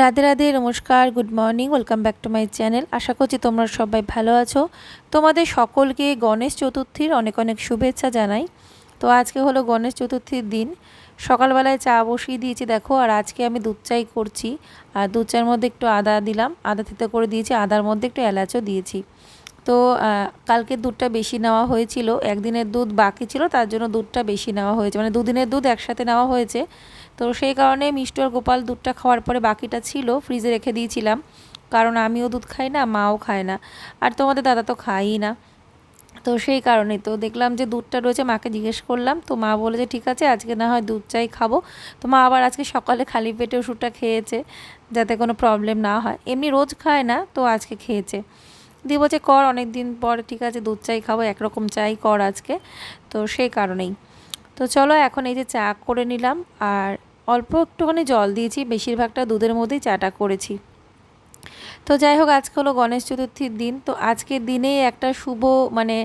রাধে রাধে, নমস্কার, good morning, welcome back to my channel. আশা করছি তোমরা সবাই ভালো আছো। তোমাদের সকলকে গণেশ চতুর্থীর অনেক অনেক শুভেচ্ছা জানাই। তো আজকে হলো গণেশ চতুর্থীর দিন। সকালবেলায় চা বসিয়ে দিয়েছি, দেখো, আর আজকে আমি দুধ চাই করছি। আর দুধ চায়ের মধ্যে একটু আদা দিলাম। আদা থেতে করে দিয়েছি, আদার মধ্যে একটু এলাচও দিয়েছি। তো কালকে দুধটা বেশি নেওয়া হয়েছিল। একদিনের দুধ বাকি ছিল, তার জন্য দুধটা বেশি নেওয়া হয়েছে। মানে দুদিনের দুধ একসাথে নেওয়া হয়েছে। তো সেই কারণে মিষ্টি আর গোপাল দুধটা খাওয়ার পরে বাকিটা ছিল, ফ্রিজে রেখে দিয়েছিলাম। কারণ আমিও দুধ খাই না, মাও খায় না। আর তোমাদের দাদা তো খায়ই না। তো সেই কারণে তো দেখলাম যে দুধটা রয়েছে, মাকে জিজ্ঞেস করলাম। তো মা বলে যে, ঠিক আছে, আজকে না হয় দুধ চাই খাব। তো মা আবার আজকে সকালে খালি পেটে ওষুধটা খেয়েছে, যাতে কোনো প্রবলেম না হয়। এমনি রোজ খায় না, তো আজকে খেয়েছে। দিয়ে বলছে কর অনেক দিন পর ঠিক আছে, দুধ চাই খাব, একরকম চাই কর আজকে। তো সেই কারণেই। তো চলো এখন এই যে চা করে নিলাম, আর অল্প একটুখানি জল দিয়েছি, বেশিরভাগটা দুধের মধ্যেই চাটা করেছি। তো যাই হোক, আজকে হলো গণেশ চতুর্থীর দিন। তো আজকের দিনেই একটা শুভ মানে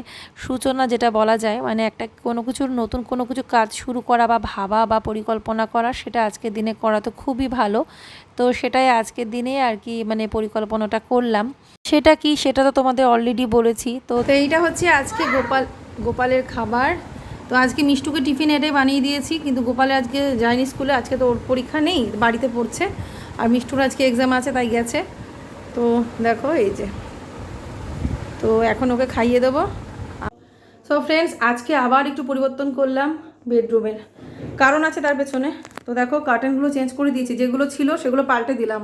সূচনা যেটা বলা যায় মানে একটা কোনো কিছুর নতুন কোনো কিছু কাজ শুরু করা বা ভাবা বা পরিকল্পনা করা, সেটা আজকের দিনে করা তো খুবই ভালো। তো সেটাই আজকের দিনে আর কি মানে পরিকল্পনাটা করলাম। সেটা কি, সেটা তো তোমাদের অলরেডি বলেছি। তো এইটা হচ্ছে আজকে গোপাল, গোপালের খাবার। তো আজকে মিষ্টুকে টিফিন এটাই বানিয়ে দিয়েছি, কিন্তু গোপালে আজকে যায়নি স্কুলে, আজকে তো ওর পরীক্ষা নেই, বাড়িতে পড়ছে। আর মিষ্টুর আজকে এক্সাম আছে, তাই গেছে। তো দেখো এই যে। তো এখন ওকে খাইয়ে দেবো। সো ফ্রেন্ডস আজকে আবার একটু পরিবর্তন করলাম বেডরুমের কারণ আছে তার পেছনে। তো দেখো কার্টেনগুলো চেঞ্জ করে দিয়েছি। যেগুলো ছিল, সেগুলো পাল্টে দিলাম।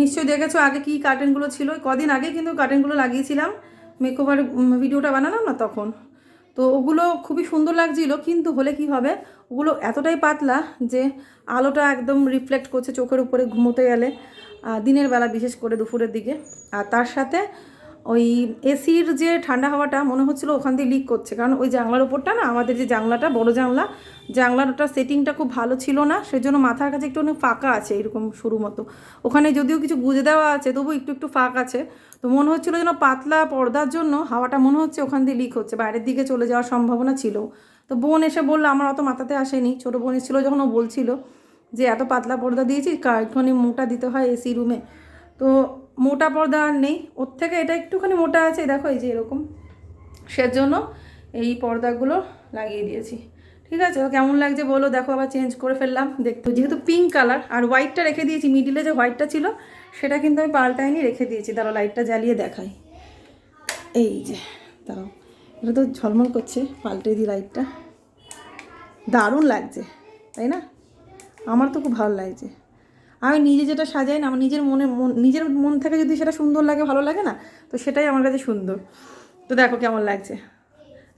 নিশ্চয়ই দেখেছ আগে কি কার্টেনগুলো ছিল? কদিন আগে কিন্তু কার্টেনগুলো লাগিয়েছিলাম। মেকওভার ভিডিওটা বানালাম না তখন। তো ওগুলো খুবই সুন্দর লাগছিল, কিন্তু হলে কি হবে? ওগুলো এতটাই পাতলা যে আলোটা একদম রিফ্লেক্ট করছে চোখের উপরে, ঘুমোতে গেলে। দিনের বেলা বিশেষ করে দুপুরের দিকে। আর তার সাথে ওই এসির যে ঠান্ডা হাওয়াটা মনে হচ্ছিল ওখান দিয়ে লিক করছে। কারণ ওই জানলার ওপরটা না, আমাদের যে জানলাটা, বড় জানলা জানলাটা সেটিংটা খুব ভালো ছিল না, সেজন্য মাথার কাছে একটু অনেক ফাঁকা আছে এরকম শুরু মতো। ওখানে যদিও কিছু গুজে দেওয়া আছে তবু একটু একটু ফাঁক আছে। তো মনে হচ্ছিল যেন পাতলা পর্দার জন্য হাওয়াটা মনে হচ্ছে ওখান দিয়ে লিক হচ্ছে, বাইরের দিকে চলে যাওয়ার সম্ভাবনা ছিল। তো বোন এসে বলল, আমার অত মাথাতে আসেনি। ছোটো বোন এসেছিল যখন ও বলছিল যে এত পাতলা পর্দা দিয়েছি একটুখানি মোটা দিতে হয় এসি রুমে। তো মোটা পর্দা আর নেই। ওর থেকে এটা একটুখানি মোটা আছে, দেখো এই যে এরকম। সেজন্য এই পর্দাগুলো লাগিয়ে দিয়েছি। ঠিক আছে কেমন লাগছে বলো? দেখো আবার চেঞ্জ করে ফেললাম। দেখতে যেহেতু পিঙ্ক কালার আর হোয়াইটটা রেখে দিয়েছি মিডিলে যে হোয়াইটটা ছিল, সেটা কিন্তু আমি পাল্টাইনি, রেখে দিয়েছি। দাঁড়াও লাইটটা জ্বালিয়ে দেখাই। এই যে, দাঁড়াও। এটা তো ঝলমল করছে, পাল্টে দিই লাইটটা দারুণ লাগছে, তাই না? আমার তো খুব ভালো লাগছে আমি নিজে যেটা সাজাই না আমার নিজের মনে নিজের মন থেকে যদি সেটা সুন্দর লাগে ভালো লাগে না তো সেটাই আমার কাছে সুন্দর। তো দেখো কেমন লাগছে।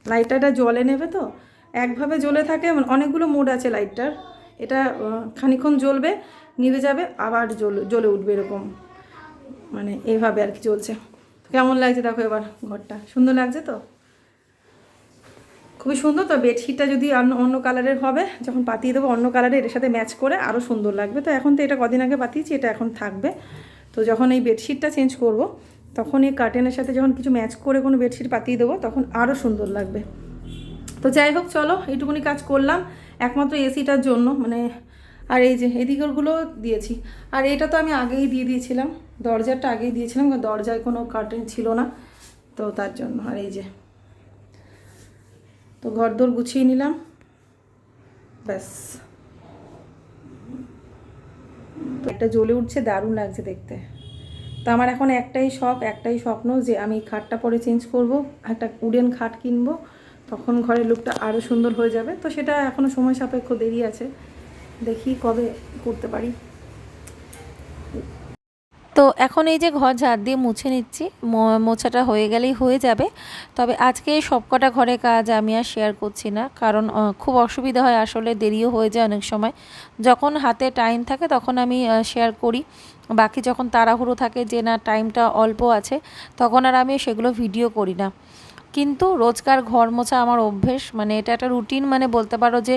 লাইটটা জলে নেবে তো একভাবে জ্বলে থাকে মানে অনেকগুলো মোড আছে লাইটটার। এটা আহ, খানিকক্ষণ জ্বলবে নিভে যাবে আবার জ্বলে জ্বলে উঠবে এরকম। মানে এইভাবে আর কি চলছে কেমন লাগছে দেখো এবার ঘরটা সুন্দর লাগছে তো? খুবই সুন্দর। তো বেডশিটটা যদি অন্য অন্য কালারের হবে, যখন পাতিয়ে দেবো অন্য কালারের এর সাথে ম্যাচ করে আরও সুন্দর লাগবে। তো এখন তো এটা কদিন আগে পাতিয়েছি, এটা এখন থাকবে। তো যখন এই বেডশিটটা চেঞ্জ করব, তখন এই কার্টেনের সাথে যখন কিছু ম্যাচ করে কোনো বেডশিট পাতিয়ে দেবো, তখন আরও সুন্দর লাগবে। তো যাই হোক, চলো, এইটুকুনি কাজ করলাম। একমাত্র এসিটার জন্য মানে আর এই যে এদিকেরগুলো দিয়েছি। আর এটা তো আমি আগেই দিয়ে দিয়েছিলাম। দরজাটা আগেই দিয়েছিলাম দরজায় কোনো কার্টেন ছিল না। তো তার জন্য, আর এই যে তো ঘরদোর গুছিয়ে নিলাম। ব্যাস। তো একটা জ্বলে উঠছে, দারুণ লাগছে দেখতে। তো আমার এখন একটাই শখ, একটাই স্বপ্ন যে আমি খাটটা পরে চেঞ্জ করব, একটা উডেন খাট কিনবো, তখন ঘরের লুকটা আরও সুন্দর হয়ে যাবে। তো সেটা এখনও সময় সাপেক্ষ দেরি আছে, দেখি কবে করতে পারি। তো এখন এই যে ঘর ঝাড় দিয়ে মুছে নিচ্ছি মোছাটা হয়ে গেলেই হয়ে যাবে। তবে আজকে সবকটা ঘরে কাজ আমি আর শেয়ার করছি না, কারণ খুব অসুবিধা হয় আসলে, দেরিও হয়ে যায় অনেক সময়। যখন হাতে টাইম থাকে তখন আমি শেয়ার করি। বাকি যখন তাড়াহুড়ো থাকে যে না টাইমটা অল্প আছে, তখন আর আমি সেগুলো ভিডিও করি না। কিন্তু রোজকার ঘর মোছা আমার অভ্যেস। মানে এটা একটা রুটিন মানে বলতে পারো যে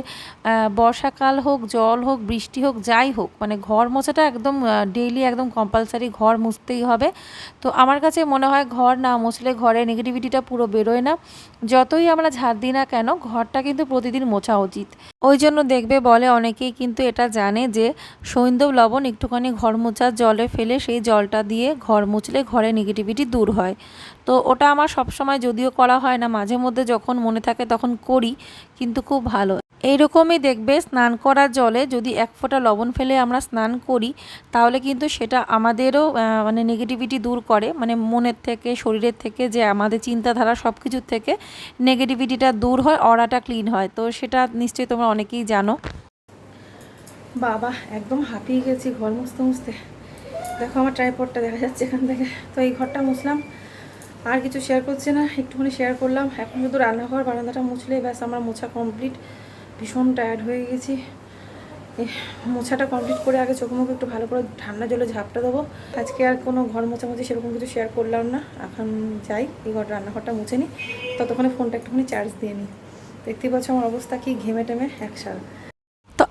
বর্ষাকাল হোক, জল হোক, বৃষ্টি হোক, যাই হোক মানে ঘর মোছাটা একদম ডেইলি একদম কম্পালসারি ঘর মুছতেই হবে। তো আমার কাছে মনে হয় ঘর না মুছলে ঘরে নেগেটিভিটিটা পুরো বেরোয় না। যতই আমরা ঝাড় দিই না কেন, ঘরটা কিন্তু প্রতিদিন মোছা উচিত। ওই জন্য দেখবে বলে অনেকেই কিন্তু এটা জানে যে সৈন্দব লবণ একটুখানি ঘর মোছার জলে ফেলে সেই জলটা দিয়ে ঘর মুছলে ঘরে নেগেটিভিটি দূর হয়। তো ওটা আমার সবসময় যদিও করা হয় না, মাঝে মধ্যে যখন মনে থাকে তখন করি, কিন্তু খুব ভালো। এইরকমই দেখবে স্নান করার জলে যদি এক ফোঁটা লবণ ফেলে আমরা স্নান করি, তাহলে কিন্তু সেটা আমাদেরও মানে নেগেটিভিটি দূর করে। মানে মনের থেকে, শরীরের থেকে যে আমাদের চিন্তাধারা সব কিছুর থেকে নেগেটিভিটিটা দূর হয়, অরাটা ক্লিন হয়। তো সেটা নিশ্চয়ই তোমরা অনেকেই জানো। বাবা, একদম হাঁপিয়ে গেছি ঘর মুছতে মুছতে। দেখো আমার ট্রাইপডটা দেখা যাচ্ছে এখান থেকে। তো এই ঘরটা মুছলাম। আর কিছু শেয়ার করছে না, একটুখানি শেয়ার করলাম। এখন শুধু রান্নাঘর, বারান্দাটা মুছলেই ব্যাস, আমার মোছা কমপ্লিট ভীষণ টায়ার্ড হয়ে গেছি। মোছাটা কমপ্লিট করে আগে চোখ মুখ একটু ভালো করে ঠান্ডা জলে ঝাপটা দেবো। আজকে আর কোনো ঘর মোছামুছি সেরকম কিছু শেয়ার করলাম না। এখন যাই, এই ঘর রান্নাঘরটা মুছে নিই ততক্ষণে ফোনটা একটুখানি চার্জ দিয়ে নিই দেখতেই পাচ্ছ আমার অবস্থা কি ঘেমে টেমে এক সাল তো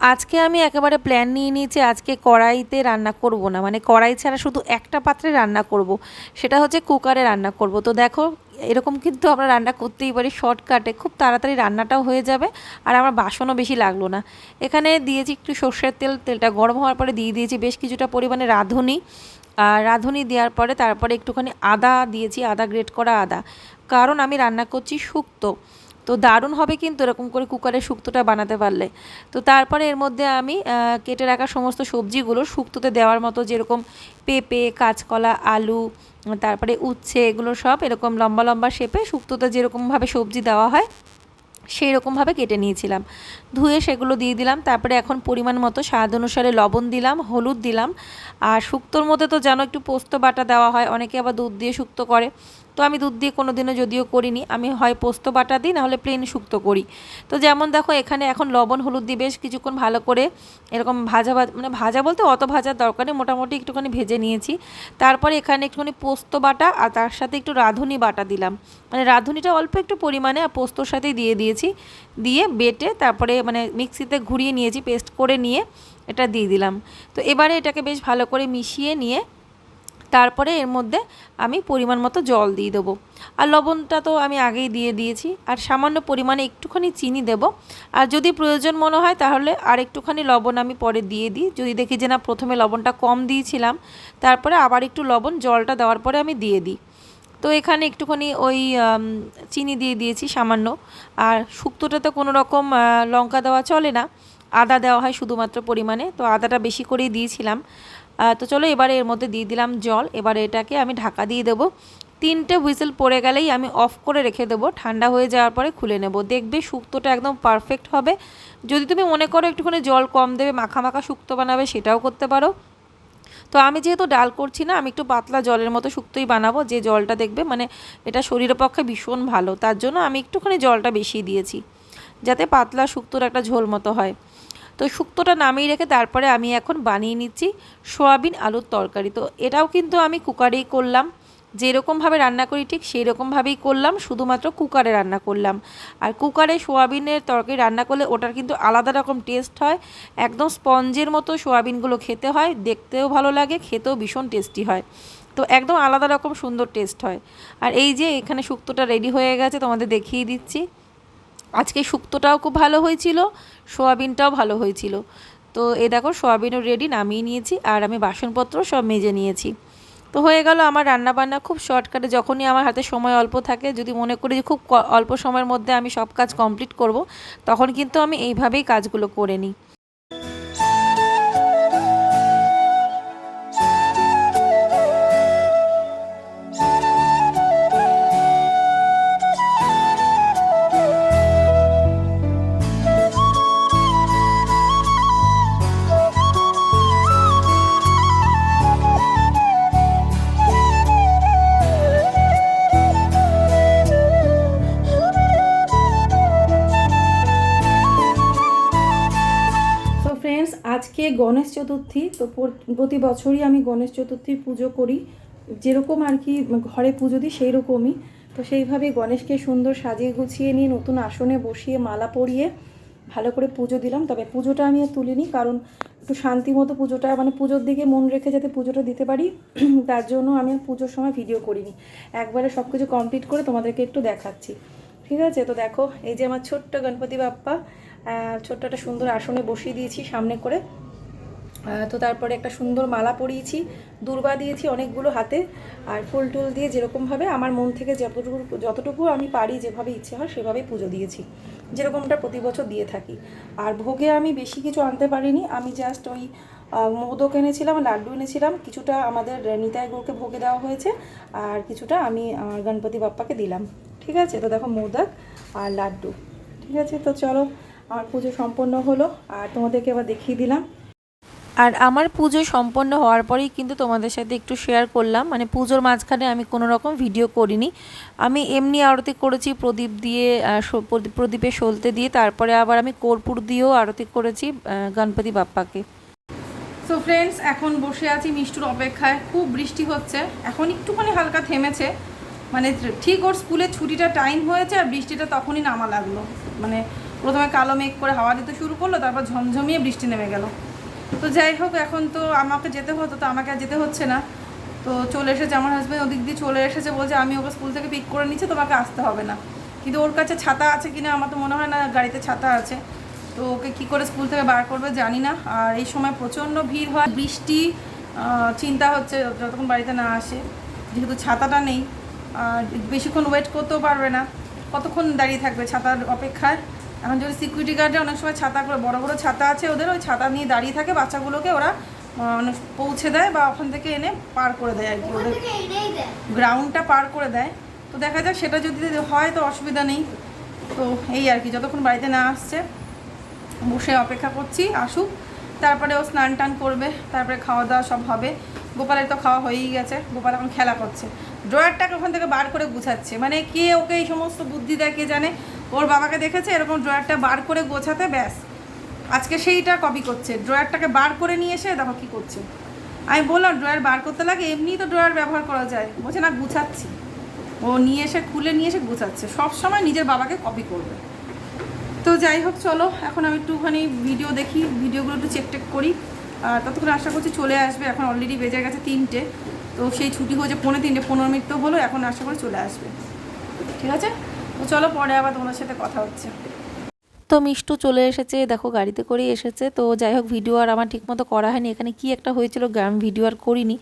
আজকে আমি একেবারে প্ল্যান নিয়ে নিয়েছি, আজকে কড়াইতে রান্না করব না। মানে কড়াই ছাড়া শুধু একটা পাত্রে রান্না করব, সেটা হচ্ছে কুকারে রান্না করব। তো দেখো, এরকম কিন্তু আমরা রান্না করতেই পারি শর্টকাটে খুব তাড়াতাড়ি রান্নাটাও হয়ে যাবে, আর আমার বাসনও বেশি লাগল না। এখানে দিয়েছি একটু সর্ষের তেল, তেলটা গরম হওয়ার পরে দিয়ে দিয়েছি বেশ কিছুটা পরিমাণে রাঁধুনি। আর রাঁধুনি দেওয়ার পরে তারপরে একটুখানি আদা দিয়েছি, আদা গ্রেট করা আদা। কারণ আমি রান্না করছি শুক্তো। তো দারুণ হবে কিন্তু এরকম করে কুকারে শুক্তোটা বানাতে পারলে। তো তারপরে এর মধ্যে আমি কেটে রাখা সমস্ত সবজিগুলো শুক্তোতে দেওয়ার মতো যেরকম পেঁপে, কাঁচকলা, আলু, তারপরে উচ্ছে এগুলো সব এরকম লম্বা লম্বা শেপে শুক্তোতে যেরকমভাবে সবজি দেওয়া হয় সেই রকমভাবে কেটে নিয়েছিলাম। ধুয়ে সেগুলো দিয়ে দিলাম, তারপরে এখন পরিমাণ মতো স্বাদ অনুসারে লবণ দিলাম, হলুদ দিলাম। আর শুক্তোর মধ্যে তো যেন একটু পোস্ত বাটা দেওয়া হয়, অনেকে আবার দুধ দিয়ে শুক্তো করে। তো আমি দুধ দিয়ে কোনো দিনও যদিও করিনি, আমি হয় পোস্ত বাটা দিই, নাহলে প্লেন শুক্তো করি। তো যেমন দেখো, এখানে এখন লবণ, হলুদ দিয়ে বেশ কিছুক্ষণ ভালো করে এরকম ভাজা ভাজা মানে ভাজা বলতে অত ভাজার দরকার মোটামুটি একটুখানি ভেজে নিয়েছি। তারপরে এখানে একটুখানি পোস্ত বাটা আর তার সাথে একটু রাঁধুনি বাটা দিলাম। মানে রাঁধুনিটা অল্প একটু পরিমাণে আর পোস্তর সাথেই দিয়ে দিয়েছি। দিয়ে বেটে তারপরে মানে মিক্সিতে ঘুরিয়ে নিয়েছি, পেস্ট করে নিয়ে এটা দিয়ে দিলাম। তো এবারে এটাকে বেশ ভালো করে মিশিয়ে নিয়ে তারপরে এর মধ্যে আমি পরিমাণ মতো জল দিয়ে দেবো। আর লবণটা তো আমি আগেই দিয়ে দিয়েছি। আর সামান্য পরিমাণে একটুখানি চিনি দেব। আর যদি প্রয়োজন মনে হয় তাহলে আর একটুখানি লবণ আমি পরে দিয়ে দিই। যদি দেখি যে না, প্রথমে লবণটা কম দিয়েছিলাম, তারপরে আবার একটু লবণ, জলটা দেওয়ার পরে আমি দিয়ে দিই। তো এখানে একটুখানি ওই চিনি দিয়ে দিয়েছি সামান্য। আর শুক্তোটাতে কোনো রকম লঙ্কা দেওয়া চলে না। আদা দেওয়া হয় শুধুমাত্র পরিমাণে। তো আদাটা বেশি করেই দিয়েছিলাম। তো চলো এবারে এর মধ্যে দিয়ে দিলাম জল। এবারে এটাকে আমি ঢাকা দিয়ে দেবো। তিনটে হুইসেল পড়ে গেলেই আমি অফ করে রেখে দেবো। ঠান্ডা হয়ে যাওয়ার পরে খুলে নেব। দেখবে শুক্তোটা একদম পারফেক্ট হবে। যদি তুমি মনে করো একটুখানি জল কম দেবে, মাখা মাখা শুক্তো বানাবে, সেটাও করতে পারো। তো আমি যেহেতু ডাল করছি না, আমি একটু পাতলা জলের মতো শুক্তোই বানাবো। যে জলটা দেখবে মানে এটা শরীরের পক্ষে ভীষণ ভালো। তার জন্য আমি একটুখানি জলটা বেশি দিয়েছি, যাতে পাতলা শুক্তোর একটা ঝোল মতো হয়। তো শুক্তোটা নামিয়ে রেখে তারপরে আমি এখন বানিয়ে নিচ্ছি সোয়াবিন আলুর তরকারি। তো এটাও কিন্তু আমি কুকারেই করলাম। যেরকমভাবে রান্না করি ঠিক সেই রকমভাবেই করলাম, শুধুমাত্র কুকারে রান্না করলাম। আর কুকারে সোয়াবিনের তরকারি রান্না করলে ওটার কিন্তু আলাদা রকম টেস্ট হয়। একদম স্পঞ্জের মতো সোয়াবিনগুলো খেতে হয়, দেখতেও ভালো লাগে, খেতেও ভীষণ টেস্টি হয়। তো একদম আলাদা রকম সুন্দর টেস্ট হয়। আর এই যে এখানে শুক্তোটা রেডি হয়ে গেছে, তোমাদের দেখিয়ে দিচ্ছি। আজকে শুক্তটাও খুব ভালো হয়েছিল, সোয়াবিনটাও ভালো হয়েছিল। তো এ দেখো, সোয়াবিনও রেডি নামিয়ে নিয়েছি আর আমি বাসনপত্র সব মেজে নিয়েছি। তো হয়ে গেল আমার রান্নাবান্না খুব শর্টকাটে যখনই আমার হাতে সময় অল্প থাকে, যদি মনে করি যে খুব অল্প সময়ের মধ্যে আমি সব কাজ কমপ্লিট করব, তখন কিন্তু আমি এইভাবেই কাজগুলো করে নিই। চতুর্থী, তো প্রতি বছরই আমি গণেশ চতুর্থীর পুজো করি। যেরকম আর কি ঘরে পুজো দিই সেই রকমই তো সেইভাবে গণেশকে সুন্দর সাজিয়ে গুছিয়ে নিয়ে নতুন আসনে বসিয়ে মালা পরিয়ে ভালো করে পুজো দিলাম। তবে পুজোটা আমি আর তুলিনি, কারণ একটু শান্তি মতো পুজোটা মানে পুজোর দিকে মন রেখে যাতে পুজোটা দিতে পারি, তার জন্য আমি পুজোর সময় ভিডিও করিনি। একবারে সব কিছু কমপ্লিট করে তোমাদেরকে একটু দেখাচ্ছি। ঠিক আছে? তো দেখো, এই যে আমার ছোট্ট গণপতি বাপ্পা ছোট্ট একটা সুন্দর আসনে বসিয়ে দিয়েছি সামনে করে। তো তারপরে একটা সুন্দর মালা পরিয়েছি, দুর্বা দিয়েছি অনেকগুলো হাতে, আর ফুল টুল দিয়ে যেরকমভাবে আমার মন থেকে যতটুকু যতটুকু আমি পারি যেভাবে ইচ্ছে হয় সেভাবেই পুজো দিয়েছি, যেরকমটা প্রতি বছর দিয়ে থাকি। আর ভোগে আমি বেশি কিছু আনতে পারিনি, আমি জাস্ট ওই মোদক এনেছিলাম, লাড্ডু এনেছিলাম, কিছুটা আমাদের নিতাই গৌরকে ভোগে দেওয়া হয়েছে, আর কিছুটা আমি আমার গণপতি বাপ্পাকে দিলাম, ঠিক আছে? তো দেখো মোদক আর লাড্ডু, ঠিক আছে? তো চলো, আমার পুজো সম্পন্ন হলো, আর তোমাদেরকে এবার দেখিয়ে দিলাম। আর আমার পুজো সম্পন্ন হওয়ার পরেই কিন্তু তোমাদের সাথে একটু শেয়ার করলাম। মানে পুজোর মাঝখানে আমি কোনো রকম ভিডিও করিনি। আমি এমনি আরতি করেছি, প্রদীপ দিয়ে প্রদীপে সলতে দিয়ে, তারপরে আবার আমি কর্পূর দিয়েও আরতি করেছি গণপতি বাপ্পাকে। সো ফ্রেন্ডস এখন বসে আছি মিষ্টুর অপেক্ষায়। খুব বৃষ্টি হচ্ছে। এখন একটুখানি হালকা থেমেছে। মানে ঠিক ওর স্কুলের ছুটিটা টাইম হয়েছে আর বৃষ্টিটা তখনই নামা লাগল। মানে প্রথমে কালো মেঘ করে হাওয়া দিতে শুরু করল, তারপর ঝমঝমিয়ে বৃষ্টি নেমে গেল। তো যাই হোক, এখন তো আমাকে যেতে হতো, তো আমাকে আর যেতে হচ্ছে না। তো চলে এসেছে আমার হাজব্যান্ড ওদিক দিয়ে চলে এসেছে বলছে, আমি ওকে স্কুল থেকে পিক করে নিচ্ছি, তোমাকে আসতে হবে না। কিন্তু ওর কাছে ছাতা আছে কিনা, আমার তো মনে হয় না, গাড়িতে ছাতা আছে। তো ওকে কী করে স্কুল থেকে বার করবে জানি না। আর এই সময় প্রচণ্ড ভিড় হয়, বৃষ্টি চিন্তা হচ্ছে যতক্ষণ বাড়িতে না আসে, যেহেতু ছাতাটা নেই। আর বেশিক্ষণ ওয়েট করতেও পারবে না। কতক্ষণ দাঁড়িয়ে থাকবে ছাতার অপেক্ষায়? এখন যদি সিকিউরিটি গার্ডে অনেক সময় ছাতা করে বড় বড় ছাতা আছে ওদের ওই ছাতা নিয়ে দাঁড়িয়ে থাকে বাচ্চাগুলোকে ওরা আহ, পৌঁছে দেয় বা ওখান থেকে এনে পার করে দেয় আর কি। ওদের গ্রাউন্ডটা পার করে দেয়। তো দেখা যাক সেটা যদি হয় তো অসুবিধা নেই। তো এই আর কি যতক্ষণ বাড়িতে না আসছে বসে অপেক্ষা করছি আসুক। তারপরে ও স্নান টান করবে তারপরে খাওয়া দাওয়া সব হবে। গোপালের তো খাওয়া হয়েই গেছে গোপাল এখন খেলা করছে। ড্রয়ারটাকে ওখান থেকে বার করে গুছাচ্ছে। মানে কে ওকে এই সমস্ত বুদ্ধি দেয় কে জানে? ওর বাবাকে দেখেছে, এরকম ড্রয়ারটা বার করে গোছাতে, ব্যাস। আজকে সেইটা কপি করছে। ড্রয়ারটাকে বার করে নিয়ে এসে দেখো কী করছে। আমি বললাম, ড্রয়ার বার করতে লাগে এমনিই তো ড্রয়ার ব্যবহার করা যায়। বলছে, না, গুছাচ্ছি। ও নিয়ে এসে, খুলে নিয়ে এসে গুছাচ্ছে। সব সময় নিজের বাবাকে কপি করবে। তো যাই হোক, চলো, এখন আমি একটুখানি ভিডিও দেখি, ভিডিওগুলো একটু চেক টেক করি। আর ততক্ষণ আশা করছি চলে আসবে। এখন অলরেডি বেজে গেছে তিনটে। তো সেই ছুটি হয়েছে পৌনে তিনটে, পনেরো মিনিট তো হলো, এখন আশা করি চলে আসবে। ঠিক আছে? চলো পরে আবার তোমার সাথে কথা হচ্ছে। তো মিষ্টু চলে এসেছে, দেখো গাড়িতে করেই এসেছে। তো যাই হোক, ভিডিও আর আমার ঠিকমতো করা হয়নি। এখানে কি একটা হয়েছিল গ্রাম ভিডিও আর করিনি।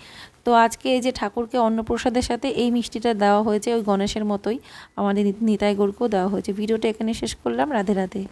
তো আজকে এই যে ঠাকুরকে অন্নপ্রসাদের সাথে এই মিষ্টিটা দেওয়া হয়েছে ওই গণেশের মতোই। আমাদের নিতাই গোরকেও দেওয়া হয়েছে। ভিডিওটা এখানে শেষ করলাম। রাধে রাধে।